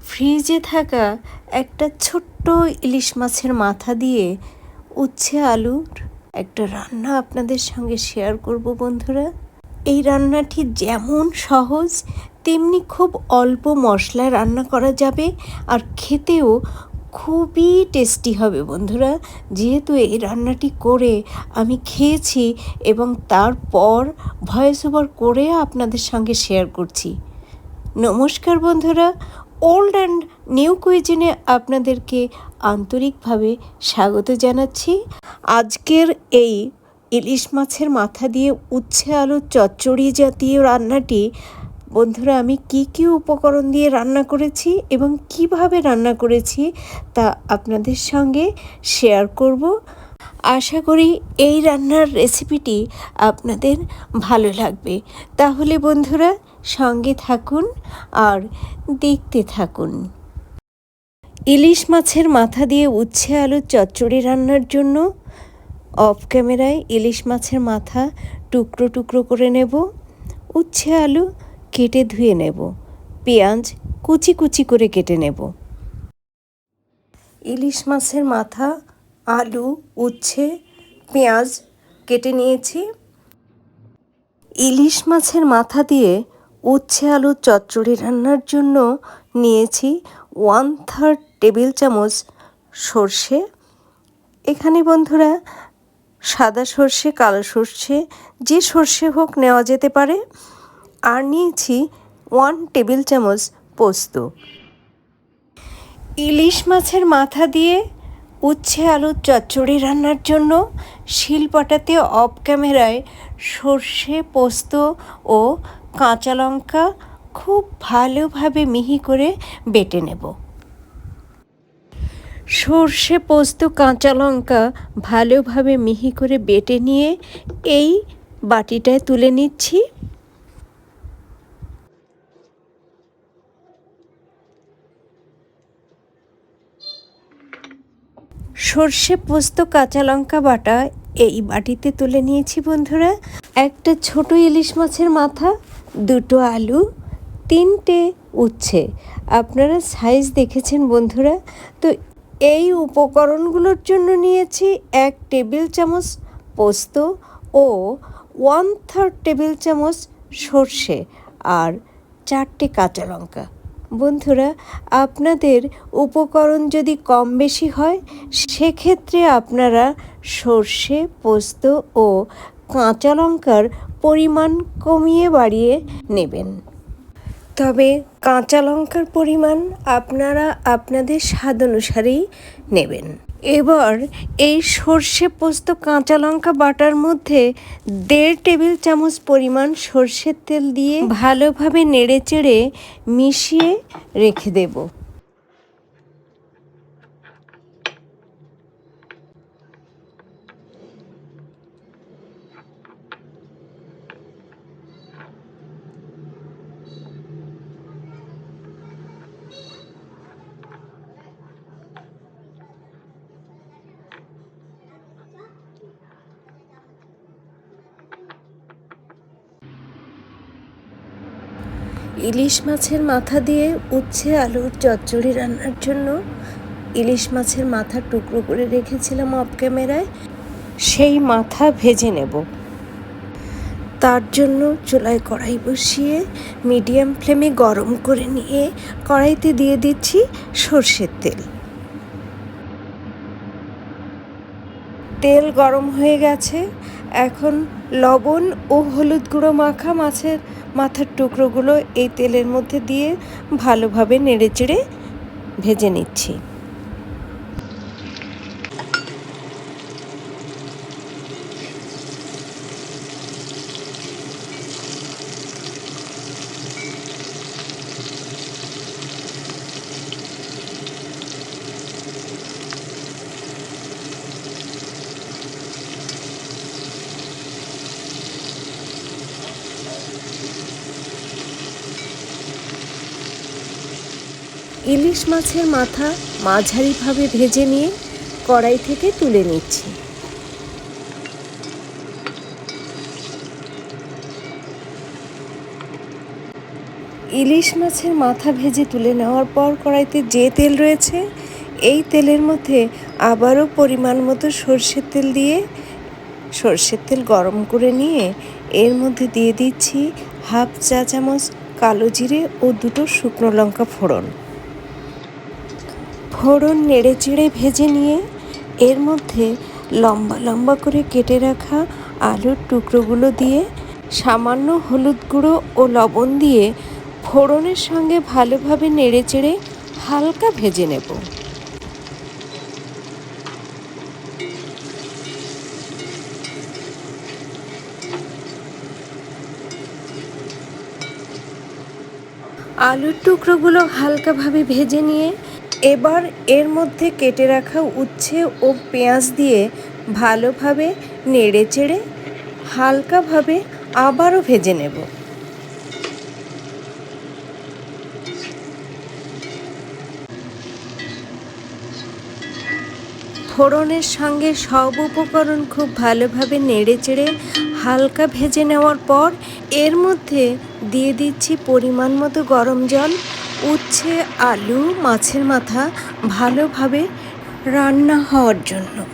ফ্রিজে থাকা একটা ছোট্ট ইলিশ মাছের মাথা দিয়ে উচ্ছে আলুর একটা রান্না আপনাদের সঙ্গে শেয়ার করব, বন্ধুরা। এই রান্নাটি যেমন সহজ, তেমনি খুব অল্প মশলায় রান্না করা যাবে আর খেতেও খুবই টেস্টি হবে, বন্ধুরা। যেহেতু এই রান্নাটি করে আমি খেয়েছি এবং তারপর ভয়েস ওভার করে আপনাদের সঙ্গে শেয়ার করছি। নমস্কার, বন্ধুরা। ওল্ড অ্যান্ড নিউ কুইজিনে আপনাদেরকে আন্তরিকভাবে স্বাগত জানাচ্ছি। আজকের এই ইলিশ মাছের মাথা দিয়ে উচ্ছে আলুর চচ্চড়ি জাতীয় রান্নাটি, বন্ধুরা আমি কি কি উপকরণ দিয়ে রান্না করেছি এবং কীভাবে রান্না করেছি তা আপনাদের সঙ্গে শেয়ার করব। আশা করি এই রান্নার রেসিপিটি আপনাদের ভালো লাগবে। তাহলে বন্ধুরা সঙ্গে থাকুন আর দেখতে থাকুন। ইলিশ মাছের মাথা দিয়ে উচ্ছে আলুর চচ্চড়ি রান্নার জন্য অফ ক্যামেরায় ইলিশ মাছের মাথা টুকরো টুকরো করে নেব, উচ্ছে আলু কেটে ধুয়ে নেব, পেঁয়াজ কুচি কুচি করে কেটে নেব। ইলিশ মাছের মাথা, আলু, উচ্ছে, পেঁয়াজ কেটে নিয়েছি। ইলিশ মাছের মাথা দিয়ে উচ্ছে আলুর চচ্চড়ি রান্নার জন্য নিয়েছি ওয়ান থার্ড টেবিল চামচ সর্ষে। এখানে বন্ধুরা, সাদা সর্ষে, কালো সর্ষে, যে সর্ষে হোক নেওয়া যেতে পারে। আর নিয়েছি ওয়ান টেবিল চামচ পোস্ত। ইলিশ মাছের মাথা দিয়ে উচ্ছে আলুর চচ্চড়ি রান্নার জন্য শিলপাটাতে অফ ক্যামেরায় সর্ষে, পোস্ত ও কাঁচা লঙ্কা খুব ভালোভাবে মিহি করে বেটে নেব। সর্ষে পোস্ত কাঁচা লঙ্কা ভালোভাবে মিহি করে বেটে নিয়ে এই বাটিটায় তুলে নিচ্ছি। সর্ষে পোস্ত কাঁচা লঙ্কা বাটা এই বাটিতে তুলে নিয়েছি বন্ধুরা। একটা ছোট ইলিশ মাছের মাথা দুটো আলু, তিনটে উচ্ছে। আপনারা সাইজ দেখেছেন বন্ধুরা? তো এই উপকরণগুলোর জন্য নিয়েছি এক টেবিল চামচ পোস্ত ও ওয়ান থার্ড টেবিল চামচ সর্ষে আর চারটে কাঁচা লঙ্কা। বন্ধুরা, আপনাদের উপকরণ যদি কম বেশি হয়, সেক্ষেত্রে আপনারা সর্ষে, পোস্ত ও কাঁচা লঙ্কার পরিমাণ কমিয়ে বাড়িয়ে নেবেন। তবে কাঁচা লঙ্কার পরিমাণ আপনারা আপনাদের স্বাদ অনুসারেই নেবেন। এবার এই সর্ষে পোস্ত কাঁচা লঙ্কা বাটার মধ্যে দেড় টেবিল চামচ পরিমাণ সর্ষের তেল দিয়ে ভালোভাবে নেড়ে চেড়ে মিশিয়ে রেখে দেবো। ইলিশ মাছের মাথা দিয়ে উচ্ছে আলুর চচ্চড়ি রান্নার জন্য ইলিশ মাছের মাথা টুকরো করে রেখেছিলাম অফ ক্যামেরায়। সেই মাথা ভেজে নেব। তার জন্য চুলায় কড়াই বসিয়ে মিডিয়াম ফ্লেমে গরম করে নিয়ে কড়াইতে দিয়ে দিচ্ছি সর্ষের তেল। তেল গরম হয়ে গেছে। এখন লবণ ও হলুদ গুঁড়ো মাখা মাছের মাথার টুকরোগুলো এই তেলের মধ্যে দিয়ে ভালোভাবে নেড়েচেড়ে ভেজে নিচ্ছি। ইলিশ মাছের মাথা মাঝারিভাবে ভেজে নিয়ে কড়াই থেকে তুলে নিচ্ছি। ইলিশ মাছের মাথা ভেজে তুলে নেওয়ার পর কড়াইতে যে তেল রয়েছে, এই তেলের মধ্যে আবারও পরিমাণ মতো সর্ষের তেল দিয়ে, সর্ষের তেল গরম করে নিয়ে এর মধ্যে দিয়ে দিচ্ছি হাফ চা চামচ কালো জিরে ও দুটো শুকনো লঙ্কা ফোড়ন। ফোড়ন নেড়ে চেড়ে ভেজে নিয়ে এর মধ্যে লম্বা লম্বা করে কেটে রাখা আলুর টুকরোগুলো দিয়ে সামান্য হলুদ গুঁড়ো ও লবণ দিয়ে ফোড়নের সঙ্গে ভালোভাবে নেড়ে চেড়ে হালকা ভেজে নেব। আলুর টুকরোগুলো হালকাভাবে ভেজে নিয়ে এবার এর মধ্যে কেটে রাখা উচ্ছে ও পেঁয়াজ দিয়ে ভালোভাবে নেড়ে চেড়ে হালকাভাবে আবারও ভেজে নেব। ফোড়নের সঙ্গে সব উপকরণ খুব ভালোভাবে নেড়ে চেড়ে হালকা ভেজে নেওয়ার পর এর মধ্যে দিয়ে দিচ্ছি পরিমাণ মতো গরম জল উচ্ছে, আলু, মাছের মাথা ভালোভাবে রান্না হওয়ার জন্য।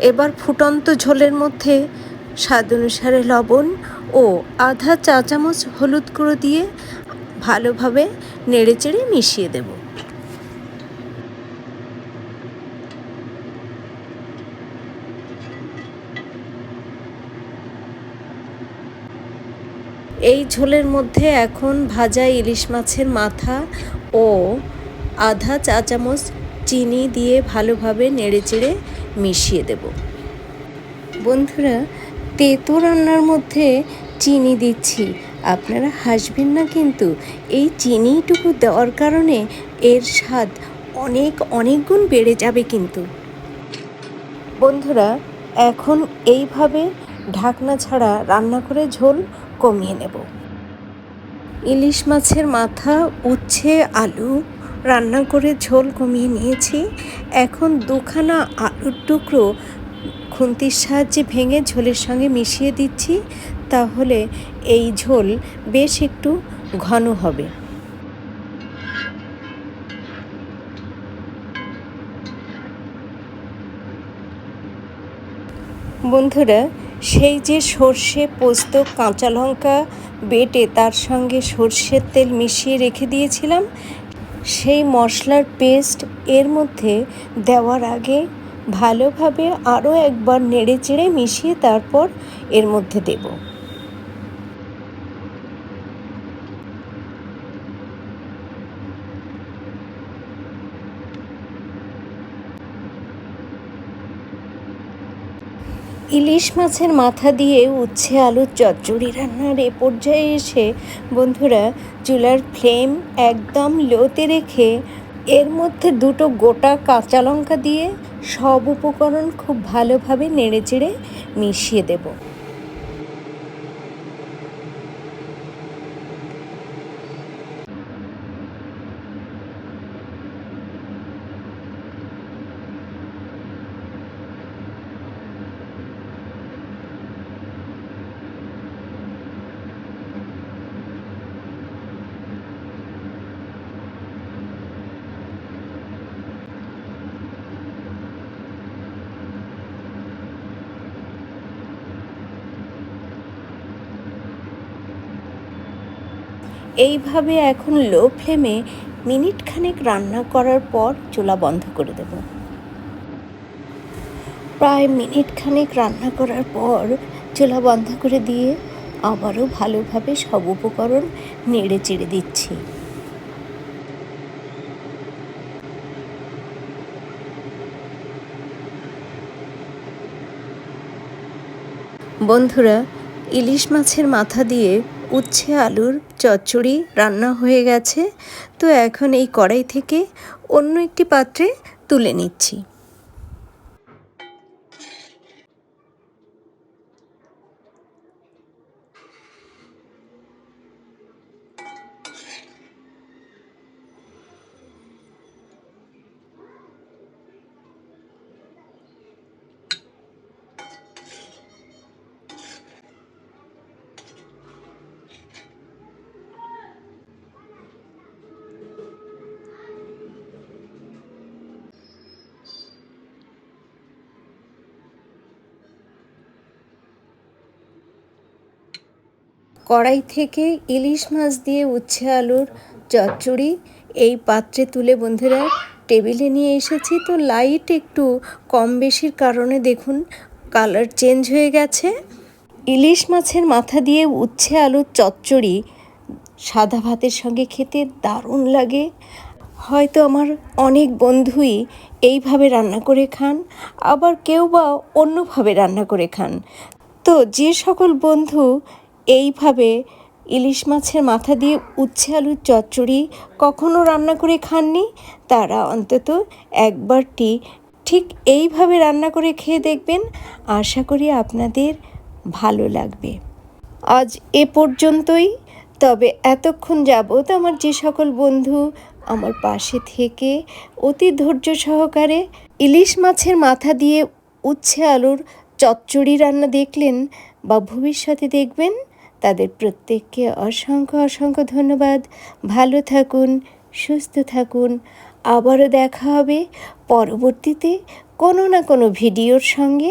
এবার ফুটন্ত ঝোলের মধ্যে স্বাদ অনুসারে লবণ ও আধা চা চামচ হলুদ গুঁড়ো দিয়ে ভালোভাবে নেড়েচেড়ে মিশিয়ে দেব। এই ঝোলের মধ্যে এখন ভাজা ইলিশ মাছের মাথা ও আধা চা চামচ চিনি দিয়ে ভালোভাবে নেড়েচেড়ে মিশিয়ে দেব। বন্ধুরা, তেঁতো রান্নার মধ্যে চিনি দিচ্ছি। আপনারা হাসবেন না কিন্তু, এই চিনিটুকু দেওয়ার কারণে এর স্বাদ অনেক অনেক গুণ বেড়ে যাবে কিন্তু। বন্ধুরা, এখন এইভাবে ঢাকনা ছাড়া রান্না করে ঝোল কমিয়ে নেব। ইলিশ মাছের মাথা, উচ্ছে, আলু রান্না করে ঝোল কমিয়ে নিয়েছি। এখন দুখানা আলুর টুকরো খুন্তির সাহায্যে ভেঙে ঝোলের সঙ্গে মিশিয়ে দিচ্ছি, তাহলে এই ঝোল বেশ একটু ঘন হবে। বন্ধুরা সেই যে সর্ষে, পোস্ত, কাঁচা লঙ্কা বেটে তার সঙ্গে সর্ষের তেল মিশিয়ে রেখে দিয়েছিলাম, সেই মশলার পেস্ট এর মধ্যে দেওয়ার আগে ভালোভাবে আরও একবার নেড়ে চেড়ে মিশিয়ে তারপর এর মধ্যে দেবো। ইলিশ মাছের মাথা দিয়ে উচ্ছে আলুর চচ্চড়ি রান্নার এ পর্যায়ে এসে বন্ধুরা, চুলার ফ্লেম একদম লোতে রেখে এর মধ্যে দুটো গোটা কাঁচা লঙ্কা দিয়ে সব উপকরণ খুব ভালোভাবে নেড়েচেড়ে মিশিয়ে দেবো। এইভাবে এখন লো ফ্লেমে মিনিট খানেক রান্না করার পর চুলা বন্ধ করে দেব। প্রায় মিনিট খানেক রান্না করার পর চুলা বন্ধ করে দিয়ে আবারও ভালোভাবে সব উপকরণ নেড়ে চেড়ে দিচ্ছি। বন্ধুরা, ইলিশ মাছের মাথা দিয়ে উচ্ছে, আলুর চচ্চড়ি রান্না হয়ে গেছে। তো এখন এই কড়াই থেকে অন্য একটি পাত্রে তুলে নিচ্ছি। কড়াই থেকে ইলিশ মাছ দিয়ে উচ্ছে আলুর চচ্চড়ি, এই পাত্রে তুলে বন্ধুরা টেবিলে নিয়ে এসেছি। তো লাইট একটু কম বেশির কারণে দেখুন কালার চেঞ্জ হয়ে গেছে। ইলিশ মাছের মাথা দিয়ে উচ্ছে আলুর চচ্চড়ি সাদা ভাতের সঙ্গে খেতে দারুণ লাগে। হয়তো আমার অনেক বন্ধুই এইভাবে রান্না করে খান, আবার কেউ বা অন্যভাবে রান্না করে খান। তো যে সকল বন্ধু এইভাবে ইলিশ মাছের মাথা দিয়ে উচ্ছে আলুর চচ্চড়ি কখনো রান্না করে খাননি? তারা অন্তত একবারটি ঠিক এইভাবে রান্না করে খেয়ে দেখবেন। আশা করি আপনাদের ভালো লাগবে। আজ এ পর্যন্তই। তবে এতক্ষণ যাবৎ আমার যে সকল বন্ধু আমার পাশে থেকে অতি ধৈর্য সহকারে ইলিশ মাছের মাথা দিয়ে উচ্ছে আলুর চচ্চড়ি রান্না দেখলেন বা ভবিষ্যতে দেখবেন তাদের প্রত্যেককে অসংখ্য অসংখ্য ধন্যবাদ। ভালো থাকুন, সুস্থ থাকুন। আবারও দেখা হবে পরবর্তীতে কোনো না কোনো ভিডিওর সঙ্গে।